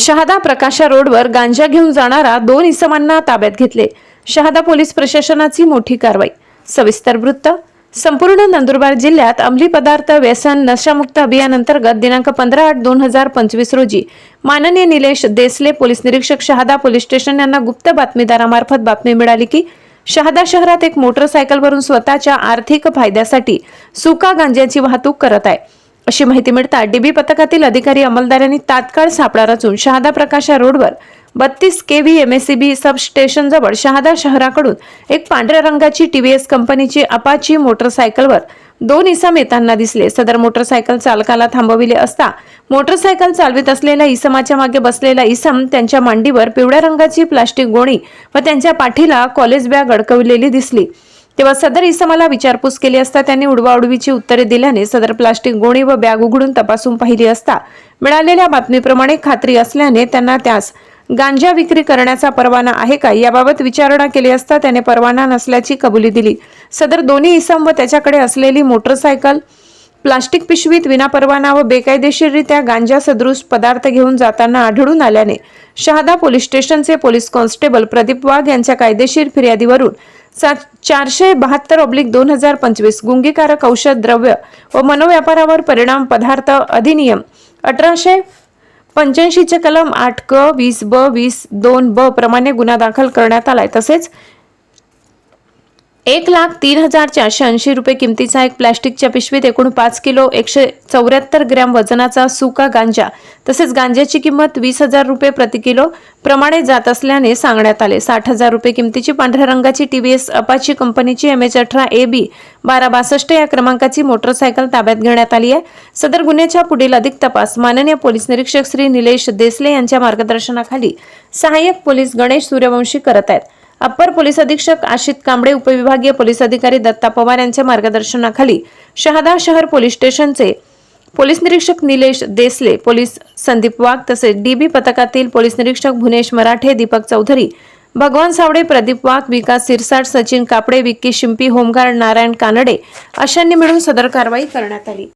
शहादा प्रकाशा रोडवर गांजा घेऊन जाणारा दोन इसमांना ताब्यात घेतले. शहादा पोलीस प्रशासनाची मोठी कारवाई. सविस्तर वृत्त संपूर्ण नंदुरबार जिल्ह्यात अंमली पदार्थ व्यसन नशामुक्त अभियान अंतर्गत दिनांक पंधरा आठ दोन हजार पंचवीस रोजी माननीय निलेश देसले पोलीस निरीक्षक शहादा पोलीस स्टेशन यांना गुप्त बातमीदारामार्फत बातमी मिळाली की शहादा शहरात एक मोटरसायकलवरून स्वतःच्या आर्थिक फायद्यासाठी सुका गांज्याची वाहतूक करत आहे. अशी माहिती मिळता डीबी पथकातील अधिकारी अंमलदारांनी तात्काळ सापळा रचून शहादा प्रकाशा रोडवर बत्तीस K V M S C B sub Shahada शहराकडून एक पांढऱ्या रंगाची टीव्हीएस कंपनीची अपाची मोटरसायकलवर दोन इसम येताना दिसले. सदर मोटरसायकल चालकाला थांबविले असता मोटरसायकल चालवित असलेल्या इसमाच्या मागे बसलेला इसम त्यांच्या मांडीवर पिवळ्या रंगाची प्लास्टिक गोणी व त्यांच्या पाठीला कॉलेज बॅग अडकवलेली दिसली. तेव्हा सदर इसमाला विचारपूस केली असता त्यांनी उडवाउडवीची उत्तरे दिल्याने सदर प्लास्टिक गोणी व बॅग उघडून तपासून पाहिली असता. मिळालेल्या बातमीप्रमाणे खात्री असल्याने त्यांना त्यास गांजा विक्री करण्याचा परवाना आहे का याबाबत विचारणा केली असता त्याने परवाना नसल्याची कबुली दिली. सदर दोन्ही इसम व त्याच्याकडे असलेली मोटरसायकल प्लास्टिक पिशवीत विनापरवाना व बेकायदेशीररित्या गांजा सदृश पदार्थ घेऊन जाताना आढळून आल्याने शहादा पोलीस स्टेशनचे पोलीस कॉन्स्टेबल प्रदीप वाघ यांच्या कायदेशीर फिर्यादीवरून चारशे बहात्तर ऑब्लिक दोन हजार पंचवीस गुंगीकारक औषध द्रव्य व मनोव्यापारावर परिणाम पदार्थ अधिनियम अठराशे पंच्याऐंशीचे कलम आठ क वीस ब वीस दोन ब प्रमाणे गुन्हा दाखल करण्यात आलाय. तसेच एक लाख तीन हजार चारशे ऐंशी रुपये किमतीचा एक प्लॅस्टिकच्या पिशवीत एकूण पाच किलो एकशे चौऱ्याहत्तर ग्रॅम वजनाचा सुका गांजा तसेच गांजाची किंमत वीस हजार रुपये प्रति किलो प्रमाणे जात असल्याने सांगण्यात आले. साठ हजार रुपये किमतीची पांढऱ्या रंगाची टीव्हीएस अपाची कंपनीची एम एच अठरा ए बी बारा बासष्ट या क्रमांकाची मोटरसायकल ताब्यात घेण्यात आली आहे. सदर गुन्ह्याच्या पुढील अधिक तपास माननीय पोलीस निरीक्षक श्री निलेश देसले यांच्या मार्गदर्शनाखाली सहाय्यक पोलीस गणेश सूर्यवंशी करत आहेत. अप्पर पोलीस अधीक्षक आशित कांबळे उपविभागीय पोलीस अधिकारी दत्ता पवार यांच्या मार्गदर्शनाखाली शहादा शहर पोलीस स्टेशनचे पोलीस निरीक्षक निलेश देसले पोलीस संदीप वाघ तसेच डीबी पथकातील पोलीस निरीक्षक भुनेश मराठे दीपक चौधरी भगवान सावडे प्रदीप वाघ विकास सिरसाट सचिन कापडे विक्की शिंपी होमगार्ड नारायण कानडे अशांनी मिळून सदर कारवाई करण्यात आली.